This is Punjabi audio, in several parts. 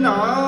ਨਾ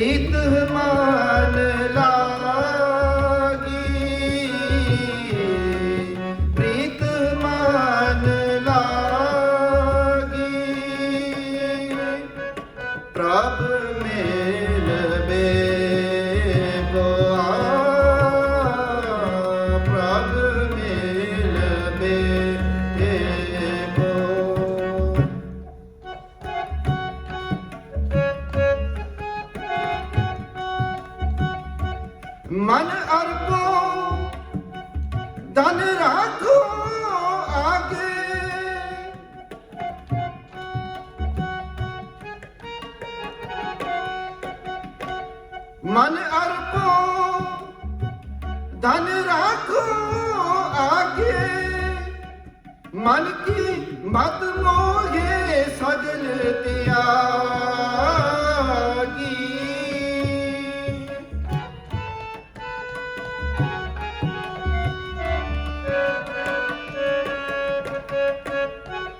breathe ਮਨ ਅਰਪੋ, ਧਨ ਰੱਖੋ ਆਗੇ। ਮਨ ਕੀ ਮਤ ਮੋਹੇ ਸਜਲ ਤਿਆਗੀ।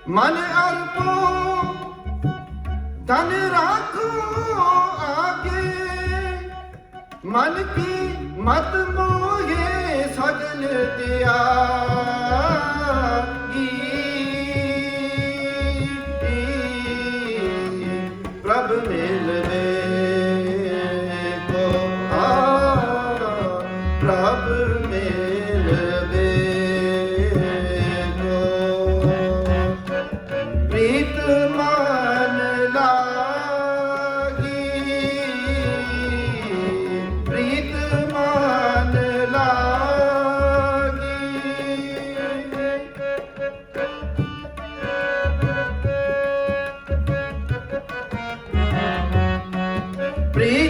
ਮਨ ਅਰਪੋ, ਧਨ ਰੱਖੋ ਮਨ ਕੀ ਮਤ ਮੋਹੇ ਸਗਲ ਤਿਆਗੀ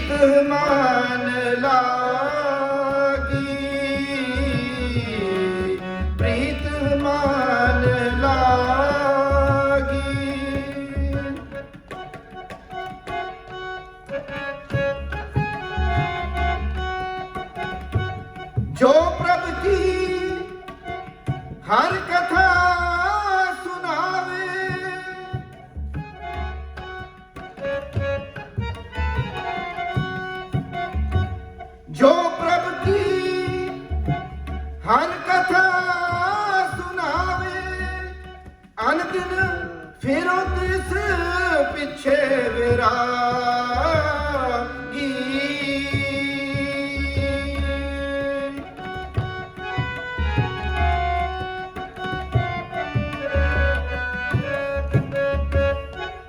ਪ੍ਰੀਤ ਮਨ ਲਾਗੀ। ਪ੍ਰੀਤ ਮਨ ਲਾਗੀ। ਜੋ ਪ੍ਰਭ ਕੀ ਹਰ ਵਿਰਾਗੀ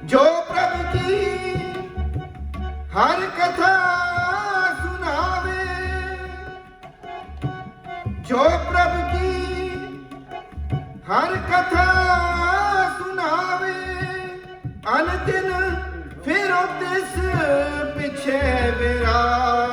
ਜੋ ਪ੍ਰਭ ਕੀ ਹਰ ਕਥਾ ਸੁਣਾਵੇ ਜੋ ਪ੍ਰਭ ਕੀ ਹਰ ਕਥਾ ਸੁਣਾਵੇ ਅਨਦਿਨ ਤਿਸ ਪਿਛੇ ਵਿਰਾਗੀ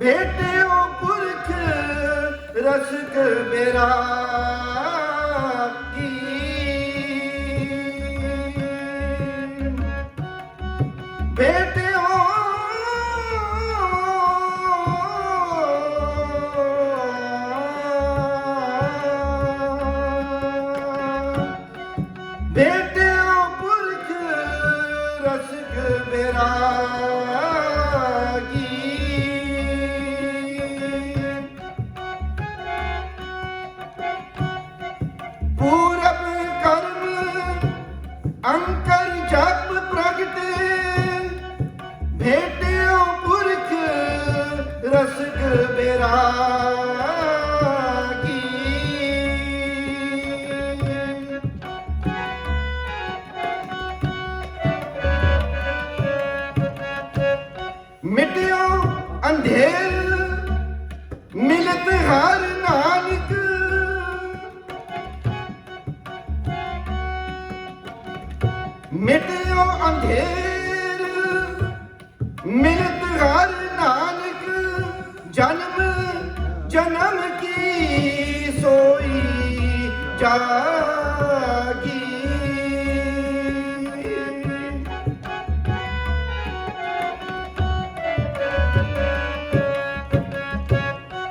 ਭੇਟਿਓ ਪੁਰਖ ਰਸਕ ਮੇਰਾ ਕੀ? ਬੇਟਿਓ ਬੇਟਿਓ ਪੁਰਖ ਰਸਕ ਮੇਰਾ ਰਸਕ ਬੇਰਾਗੀ ਮਿਟਿਓ ਅੰਧੇਰ ਮਿਲਤ ਹਰ ਨਾਨਕ। ਮਿਟਿਓ ਅੰਧੇਰ ਮਿਲਤ ਹਰ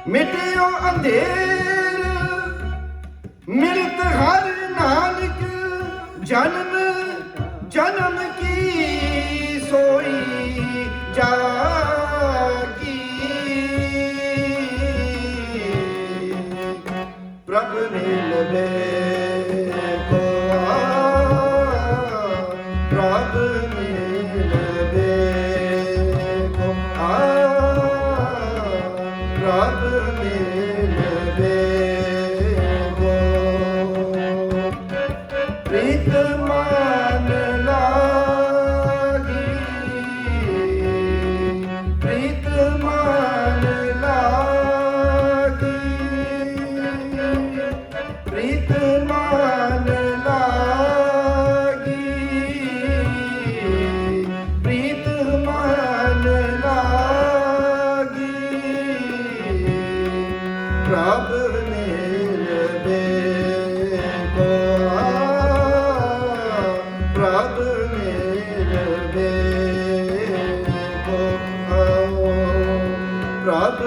ਮਿਟਿਓ ਅੰਧੇਰ ਮਿਲਤ ਹਰ ਨਾਨਕ ਜਨਮ ਜਨਮ ਕੀ ਸੋਈ? ਪ੍ਰਭ